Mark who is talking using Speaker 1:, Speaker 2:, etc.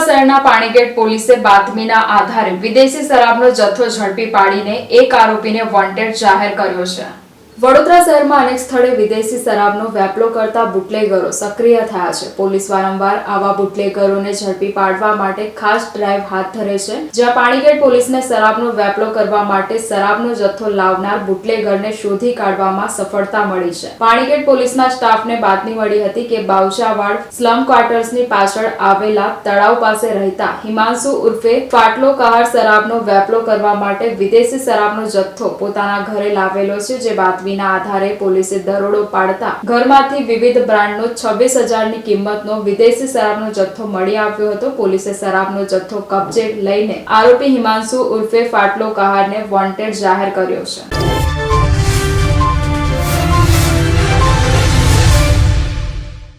Speaker 1: શહેરના પાણીગેટ પોલીસે બાતમીના આધારે વિદેશી શરાબનો જથ્થો ઝડપી પાડીને એક આરોપીને વોન્ટેડ જાહેર કર્યો છે. વડોદરા શહેરમાં અનેક સ્થળે વિદેશી શરાબનો વેપલો કરતા બુટલેગરો સક્રિય થયા છે. પોલીસ વારંવાર આવા બુટલેગરોને ઝડપી પાડવા માટે ખાસ ડ્રાઈવ હાથ ધરે છે. જ્યાં પાણીગેટ પોલીસને શરાબનો વેપલો કરવા માટે શરાબનો જથ્થો લાવનાર બુટલેગરને શોધી કાઢવામાં સફળતા મળી છે. પાણીગેટ પોલીસના સ્ટાફને બાતમી મળી હતી કે બાવચાવાડ સ્લમ ક્વાર્ટર્સની પાછળ આવેલા તળાવ પાસે રહેતા હિમાંશુ ઉર્ફે ફાટલો કહાર શરાબનો વેપલો કરવા માટે વિદેશી શરાબનો જથ્થો પોતાના ઘરે લાવેલો છે, જે બાતમીના આધારે પોલીસે દરોડો પાડતા ઘરમાંથી વિવિધ બ્રાન્ડનો છવ્વીસ હજારની કિંમતનો વિદેશી શરાબનો જથ્થો મળી આવ્યો હતો. પોલીસે શરાબનો જથ્થો કબજે લઈને આરોપી હિમાંશુ ઉર્ફે ફાટલો કહારને વોન્ટેડ જાહેર કર્યો છે.